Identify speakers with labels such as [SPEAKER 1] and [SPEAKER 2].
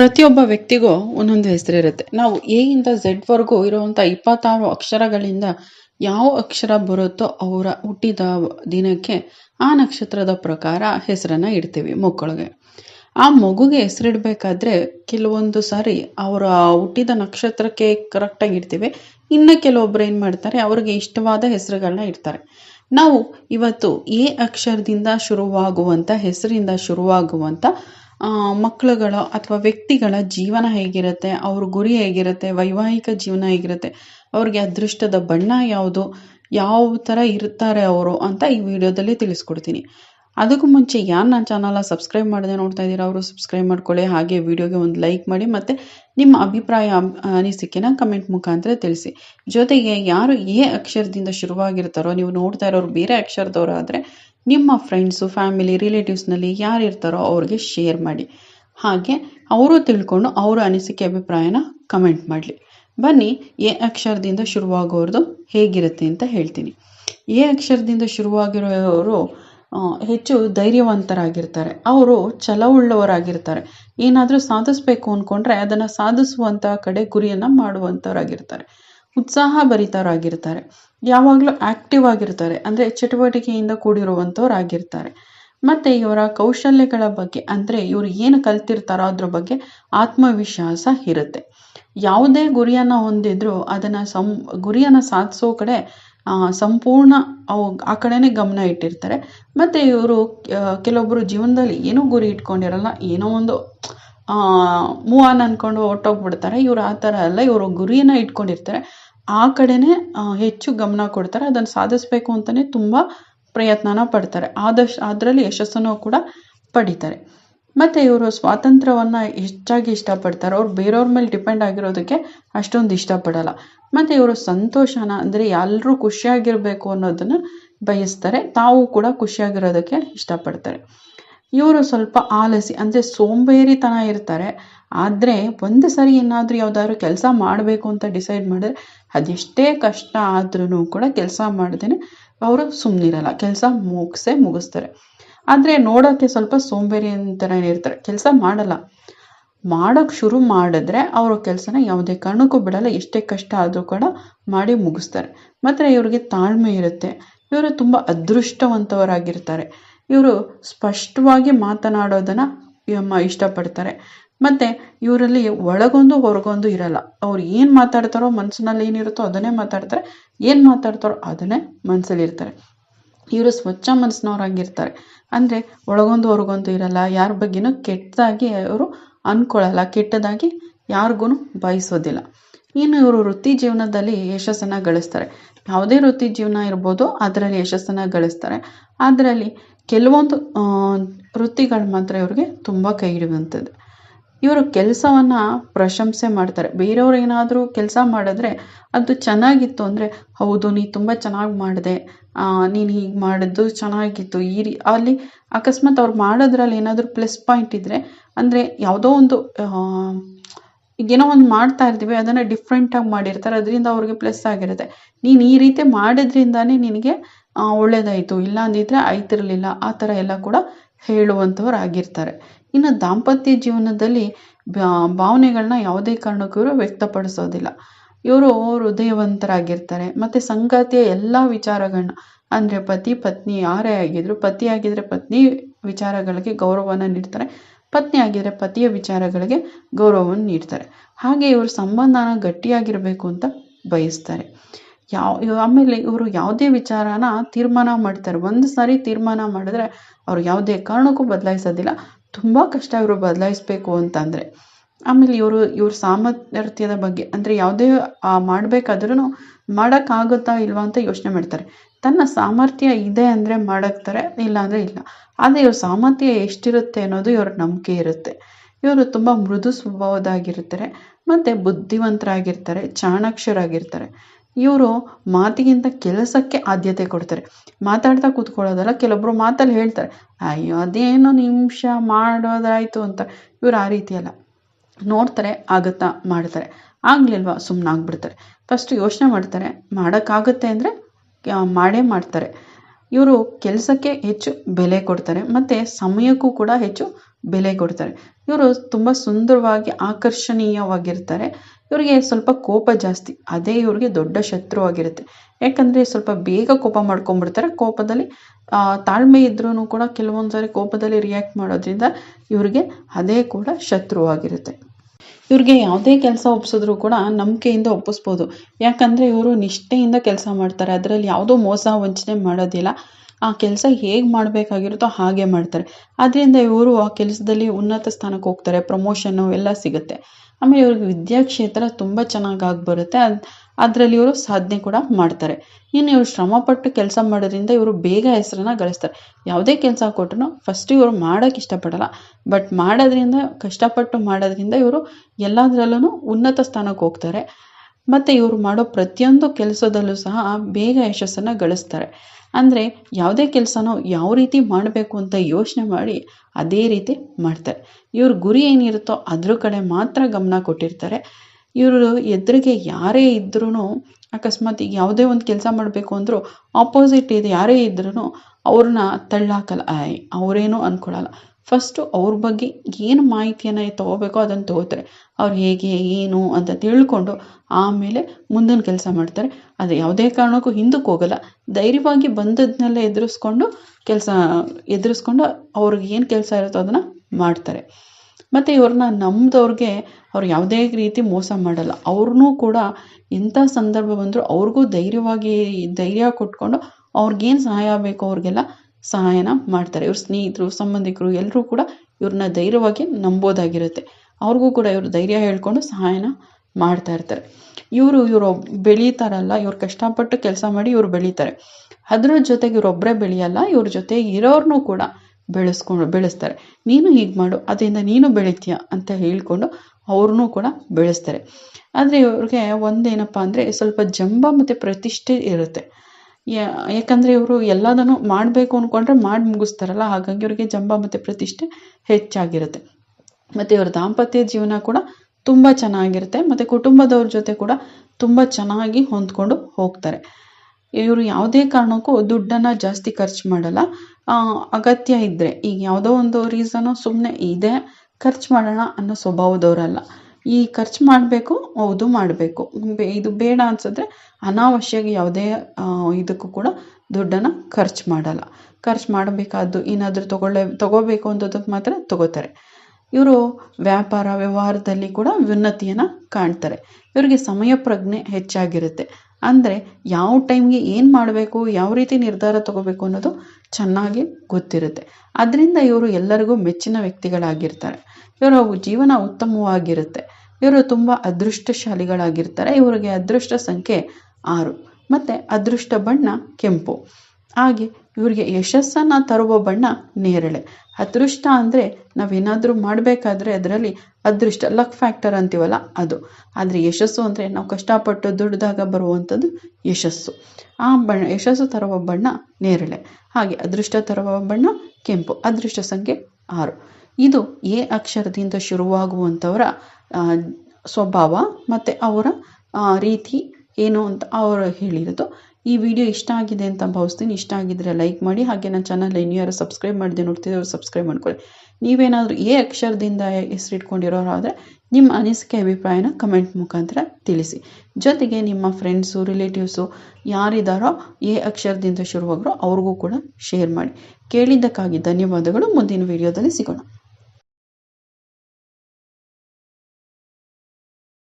[SPEAKER 1] ಪ್ರತಿಯೊಬ್ಬ ವ್ಯಕ್ತಿಗೂ ಒಂದೊಂದು ಹೆಸರಿರುತ್ತೆ ನಾವು ಎ ಇಂದ ಝೆಡ್ ವರ್ಗೂ ಇರುವಂಥ ಇಪ್ಪತ್ತಾರು ಅಕ್ಷರಗಳಿಂದ ಯಾವ ಅಕ್ಷರ ಬರುತ್ತೋ ಅವರ ಹುಟ್ಟಿದ ದಿನಕ್ಕೆ ಆ ನಕ್ಷತ್ರದ ಪ್ರಕಾರ ಹೆಸರನ್ನ ಇಡ್ತೀವಿ ಮಕ್ಕಳಿಗೆ. ಆ ಮಗುಗೆ ಹೆಸರಿಡ್ಬೇಕಾದ್ರೆ ಕೆಲವೊಂದು ಸಾರಿ ಅವರ ಹುಟ್ಟಿದ ನಕ್ಷತ್ರಕ್ಕೆ ಕರೆಕ್ಟಾಗಿ ಇಡ್ತೀವಿ. ಇನ್ನು ಕೆಲವೊಬ್ರು ಏನು ಮಾಡ್ತಾರೆ, ಅವ್ರಿಗೆ ಇಷ್ಟವಾದ ಹೆಸರುಗಳನ್ನ ಇಡ್ತಾರೆ. ನಾವು ಇವತ್ತು ಎ ಅಕ್ಷರದಿಂದ ಶುರುವಾಗುವಂಥ ಹೆಸರಿಂದ ಶುರುವಾಗುವಂಥ ಮಕ್ಕಳುಗಳ ಅಥವಾ ವ್ಯಕ್ತಿಗಳ ಜೀವನ ಹೇಗಿರುತ್ತೆ, ಅವ್ರ ಗುರಿ ಹೇಗಿರುತ್ತೆ, ವೈವಾಹಿಕ ಜೀವನ ಹೇಗಿರುತ್ತೆ, ಅವ್ರಿಗೆ ಅದೃಷ್ಟದ ಬಣ್ಣ ಯಾವುದು, ಯಾವ ಥರ ಇರ್ತಾರೆ ಅವರು ಅಂತ ಈ ವಿಡಿಯೋದಲ್ಲಿ ತಿಳಿಸ್ಕೊಡ್ತೀನಿ. ಅದಕ್ಕೂ ಮುಂಚೆ ಯಾರು ನನ್ನ ಚಾನಲ್ನ ಸಬ್ಸ್ಕ್ರೈಬ್ ಮಾಡದೆ ನೋಡ್ತಾ ಇದ್ದೀರಾ, ಅವರು ಸಬ್ಸ್ಕ್ರೈಬ್ ಮಾಡ್ಕೊಳ್ಳಿ, ಹಾಗೆ ವಿಡಿಯೋಗೆ ಒಂದು ಲೈಕ್ ಮಾಡಿ ಮತ್ತು ನಿಮ್ಮ ಅಭಿಪ್ರಾಯ ಅನಿಸಿಕೆನ ಕಮೆಂಟ್ ಮುಖಾಂತರ ತಿಳಿಸಿ. ಜೊತೆಗೆ ಯಾರು ಎ ಅಕ್ಷರದಿಂದ ಶುರುವಾಗಿರ್ತಾರೋ, ನೀವು ನೋಡ್ತಾ ಇರೋರು ಬೇರೆ ಅಕ್ಷರದವರಾದರೆ ನಿಮ್ಮ ಫ್ರೆಂಡ್ಸು ಫ್ಯಾಮಿಲಿ ರಿಲೇಟಿವ್ಸ್ನಲ್ಲಿ ಯಾರು ಇರ್ತಾರೋ ಅವ್ರಿಗೆ ಶೇರ್ ಮಾಡಿ. ಹಾಗೆ ಅವರು ತಿಳ್ಕೊಂಡು ಅವರ ಅನಿಸಿಕೆ, ಅಭಿಪ್ರಾಯನ ಕಮೆಂಟ್ ಮಾಡಲಿ. ಬನ್ನಿ, ಎ ಅಕ್ಷರದಿಂದ ಶುರುವಾಗೋರ್ದು ಹೇಗಿರುತ್ತೆ ಅಂತ ಹೇಳ್ತೀನಿ. ಎ ಅಕ್ಷರದಿಂದ ಶುರುವಾಗಿರೋರು ಹೆಚ್ಚು ಧೈರ್ಯವಂತರಾಗಿರ್ತಾರೆ. ಅವರು ಛಲವುಳ್ಳವರಾಗಿರ್ತಾರೆ. ಏನಾದರೂ ಸಾಧಿಸ್ಬೇಕು ಅಂದ್ಕೊಂಡ್ರೆ ಅದನ್ನು ಸಾಧಿಸುವಂಥ ಕಡೆ ಗುರಿಯನ್ನು ಮಾಡುವಂಥವ್ರಾಗಿರ್ತಾರೆ ಉತ್ಸಾಹ ಭರಿತರಾಗಿರ್ತಾರೆ ಯಾವಾಗಲೂ ಆಕ್ಟಿವ್ ಆಗಿರ್ತಾರೆ. ಅಂದರೆ ಚಟುವಟಿಕೆಯಿಂದ ಕೂಡಿರುವಂಥವ್ರಾಗಿರ್ತಾರೆ ಮತ್ತು ಇವರ ಕೌಶಲ್ಯಗಳ ಬಗ್ಗೆ, ಅಂದರೆ ಇವರು ಏನು ಕಲ್ತಿರ್ತಾರೋ ಅದ್ರ ಬಗ್ಗೆ ಆತ್ಮವಿಶ್ವಾಸ ಇರುತ್ತೆ. ಯಾವುದೇ ಗುರಿಯನ್ನು ಹೊಂದಿದ್ರೂ ಅದನ್ನು ಸಂ, ಗುರಿಯನ್ನು ಸಾಧಿಸೋ ಕಡೆ ಸಂಪೂರ್ಣ ಅವು ಆ ಕಡೆನೇ ಗಮನ ಇಟ್ಟಿರ್ತಾರೆ. ಮತ್ತು ಇವರು ಕೆಲವೊಬ್ಬರು ಜೀವನದಲ್ಲಿ ಏನೂ ಗುರಿ ಇಟ್ಕೊಂಡಿರಲ್ಲ, ಏನೋ ಒಂದು ಮೂವ್ ಆನ್ ಅಂದ್ಕೊಂಡು ಹೊರ್ಟೋಗ್ಬಿಡ್ತಾರೆ. ಇವ್ರು ಆ ಥರ ಅಲ್ಲ, ಇವರು ಗುರಿಯನ್ನು ಇಟ್ಕೊಂಡಿರ್ತಾರೆ. ಆ ಕಡೆನೇ ಹೆಚ್ಚು ಗಮನ ಕೊಡ್ತಾರೆ. ಅದನ್ನು ಸಾಧಿಸ್ಬೇಕು ಅಂತಲೇ ತುಂಬ ಪ್ರಯತ್ನನ ಪಡ್ತಾರೆ. ಆದಷ್ಟು, ಅದರಲ್ಲಿ ಯಶಸ್ಸನ್ನು ಕೂಡ ಪಡಿತಾರೆ. ಮತ್ತು ಇವರು ಸ್ವಾತಂತ್ರ್ಯವನ್ನು ಹೆಚ್ಚಾಗಿ ಇಷ್ಟಪಡ್ತಾರೆ. ಅವ್ರು ಬೇರೆಯವ್ರ ಮೇಲೆ ಡಿಪೆಂಡ್ ಆಗಿರೋದಕ್ಕೆ ಅಷ್ಟೊಂದು ಇಷ್ಟಪಡಲ್ಲ. ಮತ್ತು ಇವರು ಸಂತೋಷನ, ಅಂದರೆ ಎಲ್ಲರೂ ಖುಷಿಯಾಗಿರಬೇಕು ಅನ್ನೋದನ್ನು ಬಯಸ್ತಾರೆ. ತಾವು ಕೂಡ ಖುಷಿಯಾಗಿರೋದಕ್ಕೆ ಇಷ್ಟಪಡ್ತಾರೆ. ಇವರು ಸ್ವಲ್ಪ ಆಲಸಿ, ಅಂದರೆ ಸೋಂಬೇರಿತನ ಇರ್ತಾರೆ. ಆದರೆ ಒಂದು ಸರಿ ಏನಾದರೂ ಯಾವುದಾದ್ರು ಕೆಲಸ ಮಾಡಬೇಕು ಅಂತ ಡಿಸೈಡ್ ಮಾಡಿದ್ರೆ ಅದೆಷ್ಟೇ ಕಷ್ಟ ಆದ್ರೂ ಕೂಡ ಕೆಲಸ ಮಾಡ್ದೇ ಅವರು ಸುಮ್ಮನಿರಲ್ಲ ಕೆಲಸ ಮುಗಿಸೇ ಮುಗಿಸ್ತಾರೆ. ಆದರೆ ನೋಡೋಕ್ಕೆ ಸ್ವಲ್ಪ ಸೋಂಬೇರಿ ಥರ ಇರ್ತಾರೆ. ಕೆಲಸ ಮಾಡಲ್ಲ. ಮಾಡೋಕ್ಕೆ ಶುರು ಮಾಡಿದ್ರೆ ಅವರು ಕೆಲಸನ ಯಾವುದೇ ಕಾರಣಕ್ಕೂ ಬಿಡಲ್ಲ, ಎಷ್ಟೇ ಕಷ್ಟ ಆದರೂ ಕೂಡ ಮಾಡಿ ಮುಗಿಸ್ತಾರೆ. ಮಾತ್ರ ಇವ್ರಿಗೆ ತಾಳ್ಮೆ ಇರುತ್ತೆ. ಇವರು ತುಂಬ ಅದೃಷ್ಟವಂತವರಾಗಿರ್ತಾರೆ. ಇವರು ಸ್ಪಷ್ಟವಾಗಿ ಮಾತನಾಡೋದನ್ನು ಇಷ್ಟಪಡ್ತಾರೆ. ಮತ್ತು ಇವರಲ್ಲಿ ಒಳಗೊಂದು ಹೊರಗೊಂದು ಇರಲ್ಲ. ಅವ್ರು ಏನು ಮಾತಾಡ್ತಾರೋ ಮನಸ್ಸಿನಲ್ಲಿ ಏನಿರುತ್ತೋ ಅದನ್ನೇ ಮಾತಾಡ್ತಾರೆ. ಏನು ಮಾತಾಡ್ತಾರೋ ಅದನ್ನೇ ಮನಸ್ಸಲ್ಲಿರ್ತಾರೆ ಇವರು ಸ್ವಚ್ಛ ಮನಸ್ಸಿನವರಾಗಿರ್ತಾರೆ ಅಂದರೆ ಒಳಗೊಂದು ಹೊರಗೊಂದು ಇರಲ್ಲ, ಯಾರ ಬಗ್ಗೆನೂ ಕೆಟ್ಟದಾಗಿ ಅವರು ಅಂದ್ಕೊಳ್ಳಲ್ಲ ಕೆಟ್ಟದಾಗಿ ಯಾರಿಗೂ ಬಯಸೋದಿಲ್ಲ. ಇನ್ನು ಇವರು ವೃತ್ತಿ ಜೀವನದಲ್ಲಿ ಯಶಸ್ಸನ್ನು ಗಳಿಸ್ತಾರೆ. ಯಾವುದೇ ವೃತ್ತಿ ಜೀವನ ಇರ್ಬೋದು, ಅದರಲ್ಲಿ ಯಶಸ್ಸನ್ನು ಗಳಿಸ್ತಾರೆ. ಅದರಲ್ಲಿ ಕೆಲವೊಂದು ವೃತ್ತಿಗಳು ಮಾತ್ರ ಇವ್ರಿಗೆ ತುಂಬ ಕೈ ಹಿಡಿಯುವಂಥದ್ದು ಇವರು ಕೆಲಸವನ್ನು ಪ್ರಶಂಸೆ ಮಾಡ್ತಾರೆ. ಬೇರೆಯವ್ರು ಏನಾದರೂ ಕೆಲಸ ಮಾಡಿದ್ರೆ ಅದು ಚೆನ್ನಾಗಿತ್ತು ಅಂದರೆ, ಹೌದು, ನೀ ತುಂಬ ಚೆನ್ನಾಗಿ ಮಾಡಿದೆ. ನೀನು ಹೀಗೆ ಮಾಡಿದ್ದು ಚೆನ್ನಾಗಿತ್ತು. ಈ ರೀ, ಅಲ್ಲಿ ಅಕಸ್ಮಾತ್ ಅವ್ರು ಮಾಡೋದ್ರಲ್ಲಿ ಏನಾದರೂ ಪ್ಲಸ್ ಪಾಯಿಂಟ್ ಇದ್ದರೆ ಅಂದರೆ ಯಾವುದೋ ಒಂದು ಏನೋ ಒಂದು ಮಾಡ್ತಾ ಇರ್ತೀವಿ, ಅದನ್ನು ಡಿಫ್ರೆಂಟಾಗಿ ಮಾಡಿರ್ತಾರೆ. ಅದರಿಂದ ಅವ್ರಿಗೆ ಪ್ಲಸ್ ಆಗಿರುತ್ತೆ. ನೀನು ಈ ರೀತಿ ಮಾಡಿದ್ರಿಂದಾನೇ ನಿನಗೆ ಆ, ಒಳ್ಳೇದಾಯ್ತು ಇಲ್ಲ ಅಂದಿದ್ರೆ ಆಯ್ತಿರಲಿಲ್ಲ. ಆ ಥರ ಎಲ್ಲ ಕೂಡ ಹೇಳುವಂಥವ್ರು ಆಗಿರ್ತಾರೆ ಇನ್ನು ದಾಂಪತ್ಯ ಜೀವನದಲ್ಲಿ ಭಾವನೆಗಳನ್ನ ಯಾವುದೇ ಕಾರಣಕ್ಕೂ ವ್ಯಕ್ತಪಡಿಸೋದಿಲ್ಲ. ಇವರು ಹೃದಯವಂತರಾಗಿರ್ತಾರೆ ಮತ್ತು ಸಂಗಾತಿಯ ಎಲ್ಲ ವಿಚಾರಗಳನ್ನ ಅಂದರೆ ಪತಿ ಪತ್ನಿ ಯಾರೇ ಆಗಿದ್ರು ಪತಿ ಆಗಿದ್ರೆ ಪತ್ನಿ ವಿಚಾರಗಳಿಗೆ ಗೌರವವನ್ನು ನೀಡ್ತಾರೆ. ಪತ್ನಿ ಆಗಿದ್ರೆ ಪತಿಯ ವಿಚಾರಗಳಿಗೆ ಗೌರವವನ್ನು ನೀಡ್ತಾರೆ. ಹಾಗೆ ಇವ್ರ ಸಂಬಂಧನ ಗಟ್ಟಿಯಾಗಿರಬೇಕು ಅಂತ ಬಯಸ್ತಾರೆ. ಯಾವ ಆಮೇಲೆ ಇವರು ಯಾವುದೇ ವಿಚಾರನ ತೀರ್ಮಾನ ಮಾಡ್ತಾರೆ. ಒಂದು ಸಾರಿ ತೀರ್ಮಾನ ಮಾಡಿದ್ರೆ ಅವ್ರು ಯಾವುದೇ ಕಾರಣಕ್ಕೂ ಬದಲಾಯಿಸೋದಿಲ್ಲ. ತುಂಬ ಕಷ್ಟ ಇವರು ಬದಲಾಯಿಸಬೇಕು ಅಂತಂದರೆ. ಆಮೇಲೆ ಇವರು, ಇವ್ರ ಸಾಮರ್ಥ್ಯದ ಬಗ್ಗೆ, ಅಂದರೆ ಯಾವುದೇ ಮಾಡಬೇಕಾದ್ರೂ ಮಾಡೋಕ್ಕಾಗುತ್ತಾ ಇಲ್ವಾ ಅಂತ ಯೋಚನೆ ಮಾಡ್ತಾರೆ. ತನ್ನ ಸಾಮರ್ಥ್ಯ ಇದೆ ಅಂದರೆ ಮಾಡಕ್ತಾರೆ ಇಲ್ಲ ಅಂದರೆ ಇಲ್ಲ. ಆದರೆ ಇವ್ರ ಸಾಮರ್ಥ್ಯ ಎಷ್ಟಿರುತ್ತೆ ಅನ್ನೋದು ಇವ್ರ ನಂಬಿಕೆ ಇರುತ್ತೆ. ಇವರು ತುಂಬ ಮೃದು ಸ್ವಭಾವದಾಗಿರ್ತಾರೆ, ಮತ್ತು ಬುದ್ಧಿವಂತರಾಗಿರ್ತಾರೆ, ಚಾಣಾಕ್ಷರಾಗಿರ್ತಾರೆ. ಇವರು ಮಾತಿಗಿಂತ ಕೆಲಸಕ್ಕೆ ಆದ್ಯತೆ ಕೊಡ್ತಾರೆ. ಮಾತಾಡ್ತಾ ಕೂತ್ಕೊಳ್ಳೋದಲ್ಲ ಕೆಲವೊಬ್ರು ಮಾತಲ್ಲಿ ಹೇಳ್ತಾರೆ, ಅಯ್ಯೋ, ಅದೇನೋ ನಿಮಿಷ ಮಾಡೋದಾಯ್ತು ಅಂತ. ಇವ್ರು ಆ ರೀತಿ ಅಲ್ಲ. ನೋಡ್ತಾರೆ, ಆಗತ್ತಾ ಮಾಡ್ತಾರೆ. ಆಗ್ಲಿಲ್ವಾ ಸುಮ್ಮನೆ ಆಗ್ಬಿಡ್ತಾರೆ. ಫಸ್ಟ್ ಯೋಚನೆ ಮಾಡ್ತಾರೆ, ಮಾಡೋಕ್ಕಾಗತ್ತೆ ಅಂದರೆ ಮಾಡೇ ಮಾಡ್ತಾರೆ. ಇವರು ಕೆಲಸಕ್ಕೆ ಹೆಚ್ಚು ಬೆಲೆ ಕೊಡ್ತಾರೆ, ಮತ್ತು ಸಮಯಕ್ಕೂ ಕೂಡ ಹೆಚ್ಚು ಬೆಲೆ ಕೊಡ್ತಾರೆ. ಇವರು ತುಂಬ ಸುಂದರವಾಗಿ ಆಕರ್ಷಣೀಯವಾಗಿರ್ತಾರೆ. ಇವರಿಗೆ ಸ್ವಲ್ಪ ಕೋಪ ಜಾಸ್ತಿ. ಅದೇ ಇವ್ರಿಗೆ ದೊಡ್ಡ ಶತ್ರು ಆಗಿರುತ್ತೆ. ಯಾಕಂದರೆ ಸ್ವಲ್ಪ ಬೇಗ ಕೋಪ ಮಾಡ್ಕೊಂಡ್ಬಿಡ್ತಾರೆ. ಕೋಪದಲ್ಲಿ ತಾಳ್ಮೆ ಇದ್ರೂ ಕೂಡ ಕೆಲವೊಂದು ಸಾರಿ ಕೋಪದಲ್ಲಿ ರಿಯಾಕ್ಟ್ ಮಾಡೋದ್ರಿಂದ ಇವ್ರಿಗೆ ಅದೇ ಕೂಡ ಶತ್ರುವಾಗಿರುತ್ತೆ ಇವ್ರಿಗೆ ಯಾವುದೇ ಕೆಲಸ ಒಪ್ಸಿದ್ರು ಕೂಡ ನಂಬಿಕೆಯಿಂದ ಒಪ್ಪಿಸ್ಬೋದು. ಯಾಕಂದರೆ ಇವರು ನಿಷ್ಠೆಯಿಂದ ಕೆಲಸ ಮಾಡ್ತಾರೆ. ಅದರಲ್ಲಿ ಯಾವುದೋ ಮೋಸ ವಂಚನೆ ಮಾಡೋದಿಲ್ಲ. ಆ ಕೆಲಸ ಹೇಗೆ ಮಾಡಬೇಕಾಗಿರುತ್ತೋ ಹಾಗೆ ಮಾಡ್ತಾರೆ. ಅದರಿಂದ ಇವರು ಆ ಕೆಲಸದಲ್ಲಿ ಉನ್ನತ ಸ್ಥಾನಕ್ಕೆ ಹೋಗ್ತಾರೆ ಪ್ರಮೋಷನ್ನು ಎಲ್ಲ ಸಿಗುತ್ತೆ. ಆಮೇಲೆ ಇವ್ರಿಗೆ ವಿದ್ಯಾಕ್ಷೇತ್ರ ತುಂಬ ಚೆನ್ನಾಗಿ ಬರುತ್ತೆ ಅದು, ಅದರಲ್ಲಿ ಇವರು ಸಾಧನೆ ಕೂಡ ಮಾಡ್ತಾರೆ. ಇನ್ನು ಇವರು ಶ್ರಮಪಟ್ಟು ಕೆಲಸ ಮಾಡೋದ್ರಿಂದ ಇವರು ಬೇಗ ಹೆಸರನ್ನ ಗಳಿಸ್ತಾರೆ. ಯಾವುದೇ ಕೆಲಸ ಕೊಟ್ಟರು ಫಸ್ಟ್ ಇವರು ಮಾಡೋಕ್ಕೆ ಇಷ್ಟಪಡಲ್ಲ. ಬಟ್ ಮಾಡೋದ್ರಿಂದ, ಕಷ್ಟಪಟ್ಟು ಮಾಡೋದ್ರಿಂದ ಇವರು ಎಲ್ಲದರಲ್ಲೂ ಉನ್ನತ ಸ್ಥಾನಕ್ಕೆ ಹೋಗ್ತಾರೆ. ಮತ್ತು ಇವರು ಮಾಡೋ ಪ್ರತಿಯೊಂದು ಕೆಲಸದಲ್ಲೂ ಸಹ ಬೇಗ ಯಶಸ್ಸನ್ನು ಗಳಿಸ್ತಾರೆ. ಅಂದರೆ ಯಾವುದೇ ಕೆಲಸನೋ ಯಾವ ರೀತಿ ಮಾಡಬೇಕು ಅಂತ ಯೋಚನೆ ಮಾಡಿ ಅದೇ ರೀತಿ ಮಾಡ್ತಾರೆ. ಇವ್ರ ಗುರಿ ಏನಿರುತ್ತೋ ಅದ್ರ ಕಡೆ ಮಾತ್ರ ಗಮನ ಕೊಟ್ಟಿರ್ತಾರೆ. ಇವರು ಎದುರಿಗೆ ಯಾರೇ ಇದ್ರೂ ಅಕಸ್ಮಾತ್ ಈಗ ಯಾವುದೇ ಒಂದು ಕೆಲಸ ಮಾಡಬೇಕು ಅಂದರೂ ಆಪೋಸಿಟ್ ಇದು, ಯಾರೇ ಇದ್ರೂ ಅವ್ರನ್ನ ತಳ್ಳಾಕಲ್ಲ ಅವರೇನು ಅಂದ್ಕೊಳಲ್ಲ ಫಸ್ಟು ಅವ್ರ ಬಗ್ಗೆ ಏನು ಮಾಹಿತಿಯನ್ನು ತೊಗೋಬೇಕೋ ಅದನ್ನು ತೊಗೋತಾರೆ. ಅವ್ರು ಹೇಗೆ, ಏನು ಅಂತ ತಿಳ್ಕೊಂಡು ಆಮೇಲೆ ಮುಂದಿನ ಕೆಲಸ ಮಾಡ್ತಾರೆ. ಅದು ಯಾವುದೇ ಕಾರಣಕ್ಕೂ ಹಿಂದಕ್ಕೆ ಹೋಗಲ್ಲ. ಧೈರ್ಯವಾಗಿ ಬಂದದ್ದನ್ನೆಲ್ಲ ಎದುರಿಸ್ಕೊಂಡು ಕೆಲಸ, ಎದುರಿಸ್ಕೊಂಡು ಅವ್ರಿಗೆ ಏನು ಕೆಲಸ ಇರುತ್ತೋ ಅದನ್ನು ಮಾಡ್ತಾರೆ. ಮತ್ತು ಇವ್ರನ್ನ ನಂಬಿದವ್ರಿಗೆ ಅವ್ರು ಯಾವುದೇ ರೀತಿ ಮೋಸ ಮಾಡಲ್ಲ. ಅವ್ರನ್ನೂ ಕೂಡ ಎಂಥ ಸಂದರ್ಭ ಬಂದರೂ ಅವ್ರಿಗೂ ಧೈರ್ಯವಾಗಿ, ಧೈರ್ಯ ಕೊಟ್ಕೊಂಡು ಅವ್ರಿಗೇನು ಸಹಾಯ ಬೇಕೋ ಅವ್ರಿಗೆಲ್ಲ ಸಹಾಯನ ಮಾಡ್ತಾರೆ. ಇವ್ರ ಸ್ನೇಹಿತರು, ಸಂಬಂಧಿಕರು ಎಲ್ಲರೂ ಕೂಡ ಇವ್ರನ್ನ ಧೈರ್ಯವಾಗಿ ನಂಬೋದಾಗಿರುತ್ತೆ. ಅವ್ರಿಗೂ ಕೂಡ ಇವರು ಧೈರ್ಯ ಹೇಳ್ಕೊಂಡು ಸಹಾಯನ ಮಾಡ್ತಾ ಇರ್ತಾರೆ. ಇವರು ಇವರು ಬೆಳೀತಾರಲ್ಲ, ಇವ್ರು ಕಷ್ಟಪಟ್ಟು ಕೆಲಸ ಮಾಡಿ ಇವ್ರು ಬೆಳೀತಾರೆ. ಅದ್ರ ಜೊತೆಗೆ ಇವರೊಬ್ಬರೇ ಬೆಳೆಯಲ್ಲ, ಇವ್ರ ಜೊತೆ ಇರೋರ್ನೂ ಕೂಡ ಬೆಳೆಸ್ಕೊಂಡು ಬೆಳೆಸ್ತಾರೆ. ನೀನು ಹೀಗೆ ಮಾಡು, ಅದರಿಂದ ನೀನು ಬೆಳಿತೀಯ ಅಂತ ಹೇಳ್ಕೊಂಡು ಅವ್ರನ್ನೂ ಕೂಡ ಬೆಳೆಸ್ತಾರೆ. ಆದರೆ ಇವ್ರಿಗೆ ಒಂದೇನಪ್ಪ ಅಂದರೆ ಸ್ವಲ್ಪ ಜಂಬ ಮತ್ತು ಪ್ರತಿಷ್ಠೆ ಇರುತ್ತೆ. ಯಾಕಂದರೆ ಇವರು ಎಲ್ಲದನ್ನು ಮಾಡಬೇಕು ಅಂದ್ಕೊಂಡ್ರೆ ಮಾಡಿ ಮುಗಿಸ್ತಾರಲ್ಲ, ಹಾಗಾಗಿ ಇವರಿಗೆ ಜಂಬ ಮತ್ತು ಪ್ರತಿಷ್ಠೆ ಹೆಚ್ಚಾಗಿರುತ್ತೆ. ಮತ್ತು ಇವರ ದಾಂಪತ್ಯ ಜೀವನ ಕೂಡ ತುಂಬ ಚೆನ್ನಾಗಿರುತ್ತೆ, ಮತ್ತು ಕುಟುಂಬದವ್ರ ಜೊತೆ ಕೂಡ ತುಂಬ ಚೆನ್ನಾಗಿ ಹೊಂದ್ಕೊಂಡು ಹೋಗ್ತಾರೆ. ಇವರು ಯಾವುದೇ ಕಾರಣಕ್ಕೂ ದುಡ್ಡನ್ನು ಜಾಸ್ತಿ ಖರ್ಚು ಮಾಡಲ್ಲ. ಅಗತ್ಯ ಇದ್ದರೆ ಈಗ ಯಾವುದೋ ಒಂದು ರೀಸನು ಸುಮ್ಮನೆ ಇದೆ, ಖರ್ಚು ಮಾಡೋಣ ಅನ್ನೋ ಸ್ವಭಾವದವರಲ್ಲ. ಈ ಖರ್ಚು ಮಾಡಬೇಕು, ಹೌದು ಮಾಡಬೇಕು. ಇದು ಬೇಡ ಅನ್ಸಿದ್ರೆ ಅನಾವಶ್ಯಕ ಯಾವುದೇ ಇದಕ್ಕೂ ಕೂಡ ದುಡ್ಡನ್ನು ಖರ್ಚು ಮಾಡಲ್ಲ. ಖರ್ಚು ಮಾಡಬೇಕಾದ್ದು ಏನಾದರೂ ತಗೊಳ್ಳೇ, ತಗೋಬೇಕು ಅನ್ನೋದಕ್ಕೆ ಮಾತ್ರ ತಗೋತಾರೆ. ಇವರು ವ್ಯಾಪಾರ ವ್ಯವಹಾರದಲ್ಲಿ ಕೂಡ ಉನ್ನತಿಯನ್ನು ಕಾಣ್ತಾರೆ. ಇವರಿಗೆ ಸಮಯ ಪ್ರಜ್ಞೆ ಹೆಚ್ಚಾಗಿರುತ್ತೆ. ಅಂದರೆ ಯಾವ ಟೈಮ್ಗೆ ಏನು ಮಾಡಬೇಕು, ಯಾವ ರೀತಿ ನಿರ್ಧಾರ ತಗೋಬೇಕು ಅನ್ನೋದು ಚೆನ್ನಾಗಿ ಗೊತ್ತಿರುತ್ತೆ. ಅದರಿಂದ ಇವರು ಎಲ್ಲರಿಗೂ ಮೆಚ್ಚಿನ ವ್ಯಕ್ತಿಗಳಾಗಿರ್ತಾರೆ. ಇವರ ಜೀವನ ಉತ್ತಮವಾಗಿರುತ್ತೆ. ಇವರು ತುಂಬ ಅದೃಷ್ಟಶಾಲಿಗಳಾಗಿರ್ತಾರೆ. ಇವರಿಗೆ ಅದೃಷ್ಟ ಸಂಖ್ಯೆ ಆರು. ಮತ್ತು ಅದೃಷ್ಟ ಬಣ್ಣ ಕೆಂಪು. ಹಾಗೆ ಇವರಿಗೆ ಯಶಸ್ಸನ್ನು ತರುವ ಬಣ್ಣ ನೇರಳೆ. ಅದೃಷ್ಟ ಅಂದರೆ ನಾವೇನಾದರೂ ಮಾಡಬೇಕಾದ್ರೆ ಅದರಲ್ಲಿ ಅದೃಷ್ಟ, ಲಕ್ ಫ್ಯಾಕ್ಟರ್ ಅಂತೀವಲ್ಲ ಅದು. ಆದರೆ ಯಶಸ್ಸು ಅಂದರೆ ನಾವು ಕಷ್ಟಪಟ್ಟು ದುಡ್ದಾಗ ಬರುವಂಥದ್ದು ಯಶಸ್ಸು. ಆ ಬಣ್ಣ, ಯಶಸ್ಸು ತರುವ ಬಣ್ಣ ನೇರಳೆ. ಹಾಗೆ ಅದೃಷ್ಟ ತರುವ ಬಣ್ಣ ಕೆಂಪು, ಅದೃಷ್ಟ ಸಂಖ್ಯೆ ಆರು. ಇದು ಎ ಅಕ್ಷರದಿಂದ ಶುರುವಾಗುವಂಥವರ ಸ್ವಭಾವ ಮತ್ತು ಅವರ ರೀತಿ ಏನು ಅಂತ ಅವರು ಹೇಳಿರೋದು. ಈ ವಿಡಿಯೋ ಇಷ್ಟ ಆಗಿದೆ ಅಂತ ಭಾವಿಸ್ತೀನಿ. ಇಷ್ಟ ಆಗಿದ್ದರೆ ಲೈಕ್ ಮಾಡಿ, ಹಾಗೆ ನನ್ನ ಚಾನಲ್ ಇನ್ನು ಯಾರು ಸಬ್ಸ್ಕ್ರೈಬ್ ಮಾಡಿದೆ ನೋಡ್ತಿದ್ರು ಸಬ್ಸ್ಕ್ರೈಬ್ ಮಾಡ್ಕೊಳ್ಳಿ. ನೀವೇನಾದರೂ ಎ ಅಕ್ಷರದಿಂದ ಹೆಸರಿಟ್ಕೊಂಡಿರೋರಾದರೆ ನಿಮ್ಮ ಅನಿಸಿಕೆ, ಅಭಿಪ್ರಾಯನ ಕಮೆಂಟ್ ಮುಖಾಂತರ ತಿಳಿಸಿ. ಜೊತೆಗೆ ನಿಮ್ಮ ಫ್ರೆಂಡ್ಸು, ರಿಲೇಟಿವ್ಸು ಯಾರಿದ್ದಾರೋ ಎ ಅಕ್ಷರದಿಂದ ಶುರುವಾಗ್ರೋ ಅವ್ರಿಗೂ ಕೂಡ ಶೇರ್ ಮಾಡಿ. ಕೇಳಿದ್ದಕ್ಕಾಗಿ ಧನ್ಯವಾದಗಳು. ಮುಂದಿನ ವಿಡಿಯೋದಲ್ಲಿ ಸಿಗೋಣ.